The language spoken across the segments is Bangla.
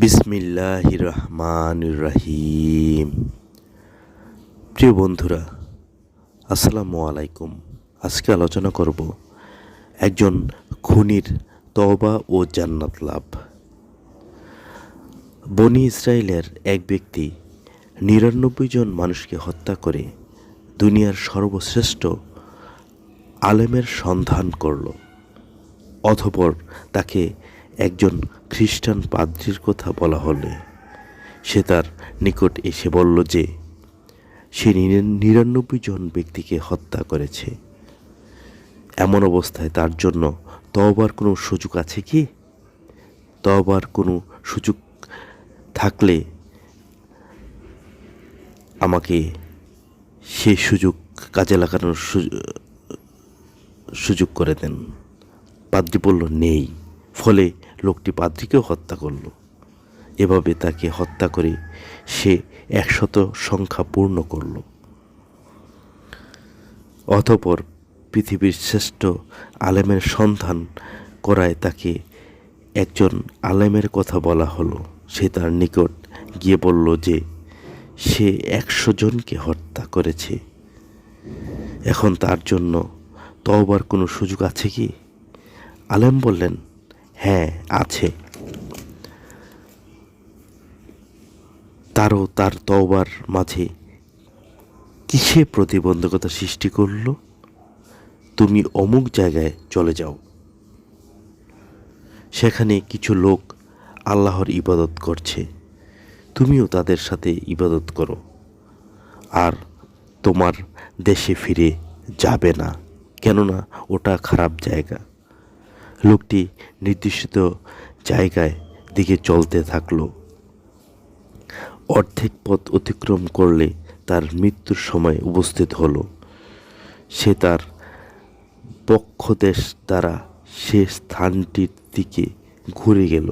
বিসমিল্লাহ রহমান রাহিম প্রিয় বন্ধুরা, আসসালামু আলাইকুম। আজকে আলোচনা করব একজন খুনির তওবা ও জান্নাত লাভ। বনি ইসরায়েলের এক ব্যক্তি নিরানব্বই জন মানুষকে হত্যা করে দুনিয়ার সর্বশ্রেষ্ঠ আলেমের সন্ধান করল অথপর তাকে একজন খ্রিস্টান পাদ্রির কথা বলা হলে সে তার নিকট এসে বলল যে, সে নিরা- নিরানব্বই জন ব্যক্তিকে হত্যা করেছে। এমন অবস্থায় তার জন্য তবার কোনো সুযোগ আছে কি? তবার কোনো সুযোগ থাকলে আমাকে সে সুযোগ কাজে লাগানোর সুযোগ করে দেন। পাদ্রি বলল, নেই। ফলে লোকটি পাদ্রিকেও হত্যা করল। এভাবে তাকে হত্যা করে সে একশত সংখ্যা পূর্ণ করল। অতপর পৃথিবীর শ্রেষ্ঠ আলেমের সন্ধান করায় তাকে একজন আলেমের কথা বলা হলো। সে তার নিকট গিয়ে বলল যে, সে একশো জনকে হত্যা করেছে। এখন তার জন্য তওবার কোনো সুযোগ আছে কি? আলেম বললেন হ্যাঁ আছে। তারও তার তওবার মাঝে কিসে প্রতিবন্ধকতা সৃষ্টি করল? তুমি অমুক জায়গায় চলে যাও। সেখানে কিছু লোক আল্লাহর ইবাদত করছে। তুমিও তাদের সাথে ইবাদত করো। আর তোমার দেশে ফিরে যাবে না। কেননা ওটা খারাপ জায়গা। লোকটি নির্দিষ্ট জায়গায় দিকে চলতে থাকল। অর্ধেক পথ অতিক্রম করলে তার মৃত্যুর সময় উপস্থিত হলো। সে তার পক্ষদেশ দ্বারা সে স্থানটির দিকে ঘুরে গেল।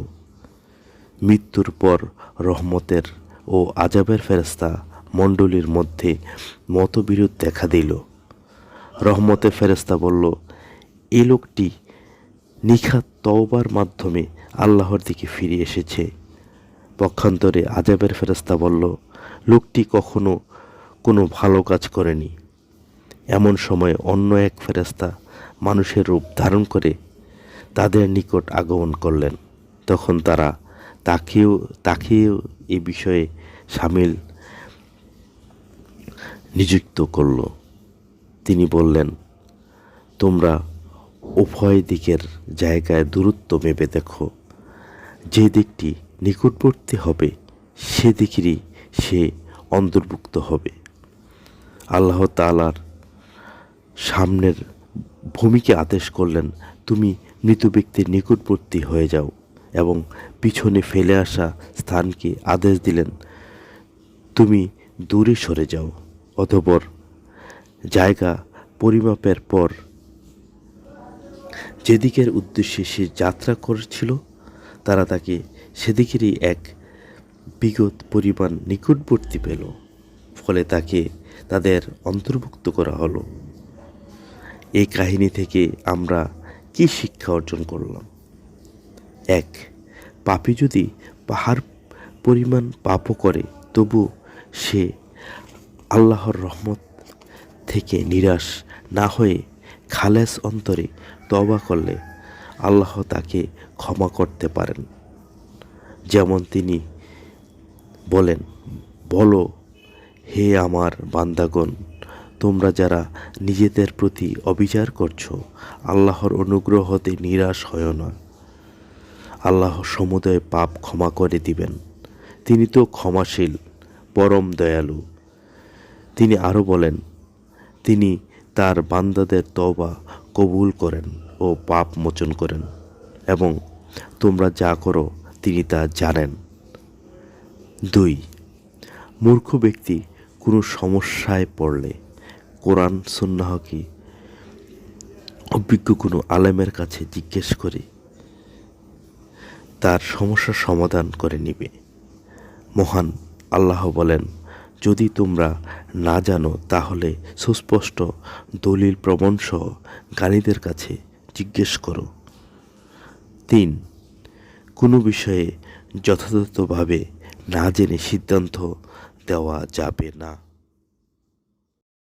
মৃত্যুর পর রহমতের ও আজাবের ফেরেস্তা মণ্ডলীর মধ্যে মতবিরোধ দেখা দিল। রহমতের ফেরেস্তা বলল, এ লোকটি নিখাত তওবার মাধ্যমে আল্লাহর দিকে ফিরে এসেছে। পক্ষান্তরে আজাবের ফেরেস্তা বলল, লোকটি কখনো কোনো ভালো কাজ করেনি। এমন সময় অন্য এক ফেরেস্তা মানুষের রূপ ধারণ করে তাদের নিকট আগমন করলেন। তখন তারা তাকেও তাকেও এ বিষয়ে সামিল নিযুক্ত করল। তিনি বললেন, তোমরা উভয় দিকের জায়গায় দূরত্ব মেপে দেখো। যে দিকটি নিকটবর্তী হবে সেদিকেরই সে অন্তর্ভুক্ত হবে। আল্লাহ তালার সামনের ভূমিকে আদেশ করলেন, তুমি মৃত ব্যক্তির নিকটবর্তী হয়ে যাও এবং পিছনে ফেলে আসা স্থানকে আদেশ দিলেন, তুমি দূরে সরে যাও। অতপর জায়গা পরিমাপের পর যেদিকের উদ্দেশ্যে সে যাত্রা করেছিল, তারা তাকে সেদিকেরই এক বিগত পরিমাণ নিকটবর্তী পেল, ফলে তাকে তাদের অন্তর্ভুক্ত করা হলো। এই কাহিনী থেকে আমরা কি শিক্ষা অর্জন করলাম? এক, পাপী যদি পাহাড় পরিমাণ পাপও করে, তবু সে আল্লাহর রহমত থেকে নিরাশ না হয়ে খালেস অন্তরে তবা করলে আল্লাহ তাকে ক্ষমা করতে পারেন। যেমন তিনি বলেন, বলো, হে আমার বান্দাগণ, তোমরা যারা নিজেদের প্রতি অবিচার করছ, আল্লাহর অনুগ্রহ হতে নিরাশ হয় না। আল্লাহ সমুদয় পাপ ক্ষমা করে দিবেন। তিনি তো ক্ষমাশীল, পরম দয়ালু। তিনি আরও বলেন, তিনি তার বান্দাদের তওবা কবুল করেন ও পাপ মোচন করেন এবং তোমরা যা করো তিনি তা জানেন। দুই, মূর্খ ব্যক্তি কোনো সমস্যায় পড়লে কোরআন সুন্নাহকে অভিজ্ঞ কোনো আলেমের কাছে জিজ্ঞেস করে তার সমস্যার সমাধান করে নিবে। মহান আল্লাহ বলেন যদি তোমরা না জানো, তাহলে সুস্পষ্ট দলিল প্রমাণসহ জ্ঞানীদের কাছে জিজ্ঞেস করো। তিন, কোনো বিষয়ে যথাযথভাবে না জেনে সিদ্ধান্ত দেওয়া যাবে না।